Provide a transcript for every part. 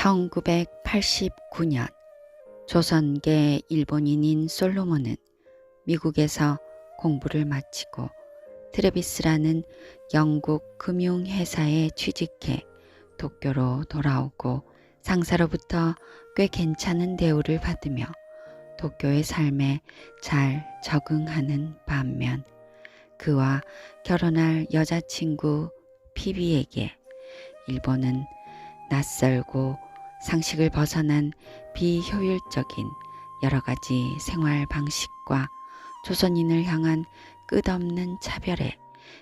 1989년 조선계 일본인인 솔로몬은 미국에서 공부를 마치고 트레비스라는 영국 금융회사에 취직해 도쿄로 돌아오고 상사로부터 꽤 괜찮은 대우를 받으며 도쿄의 삶에 잘 적응하는 반면 그와 결혼할 여자친구 피비에게 일본은 낯설고 상식을 벗어난 비효율적인 여러 가지 생활 방식과 조선인을 향한 끝없는 차별에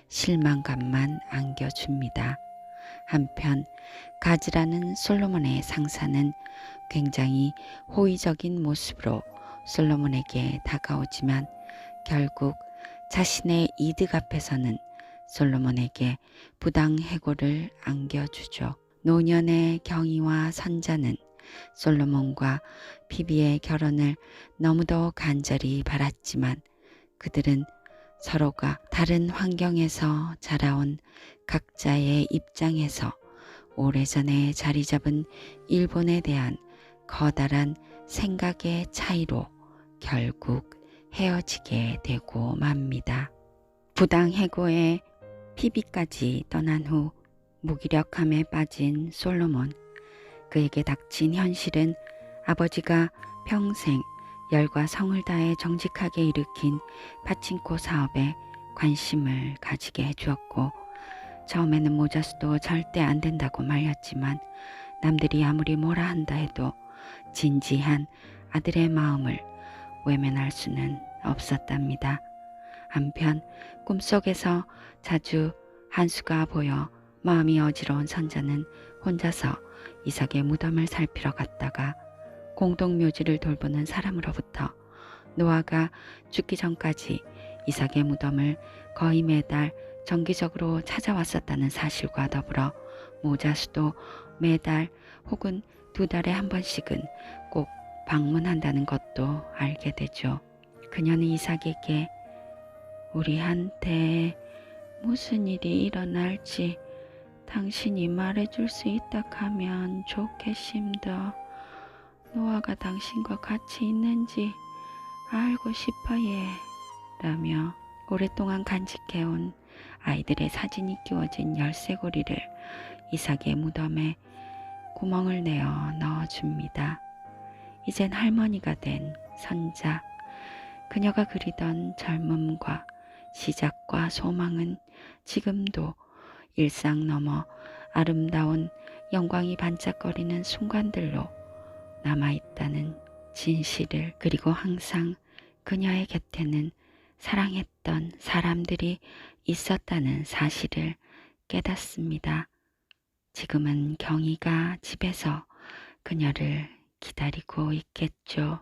실망감만 안겨줍니다. 한편 가지라는 솔로몬의 상사는 굉장히 호의적인 모습으로 솔로몬에게 다가오지만 결국 자신의 이득 앞에서는 솔로몬에게 부당 해고를 안겨주죠. 노년의 경위와 선자는 솔로몬과 피비의 결혼을 너무도 간절히 바랐지만 그들은 서로가 다른 환경에서 자라온 각자의 입장에서 오래전에 자리 잡은 일본에 대한 커다란 생각의 차이로 결국 헤어지게 되고 맙니다. 부당 해고에 피비까지 떠난 후 무기력함에 빠진 솔로몬. 그에게 닥친 현실은 아버지가 평생 열과 성을 다해 정직하게 일으킨 파친코 사업에 관심을 가지게 해주었고 처음에는 모자수도 절대 안 된다고 말렸지만 남들이 아무리 뭐라 한다 해도 진지한 아들의 마음을 외면할 수는 없었답니다. 한편 꿈속에서 자주 한수가 보여 마음이 어지러운 선자는 혼자서 이삭의 무덤을 살피러 갔다가 공동묘지를 돌보는 사람으로부터 노아가 죽기 전까지 이삭의 무덤을 거의 매달 정기적으로 찾아왔었다는 사실과 더불어 모자수도 매달 혹은 두 달에 한 번씩은 꼭 방문한다는 것도 알게 되죠. 그녀는 이삭에게 우리한테 무슨 일이 일어날지 당신이 말해줄 수 있다 하면 좋겠습니다. 노아가 당신과 같이 있는지 알고 싶어예. 라며 오랫동안 간직해온 아이들의 사진이 끼워진 열쇠고리를 이삭의 무덤에 구멍을 내어 넣어줍니다. 이젠 할머니가 된 선자. 그녀가 그리던 젊음과 시작과 소망은 지금도 일상 넘어 아름다운 영광이 반짝거리는 순간들로 남아있다는 진실을 그리고 항상 그녀의 곁에는 사랑했던 사람들이 있었다는 사실을 깨닫습니다. 지금은 경희가 집에서 그녀를 기다리고 있겠죠.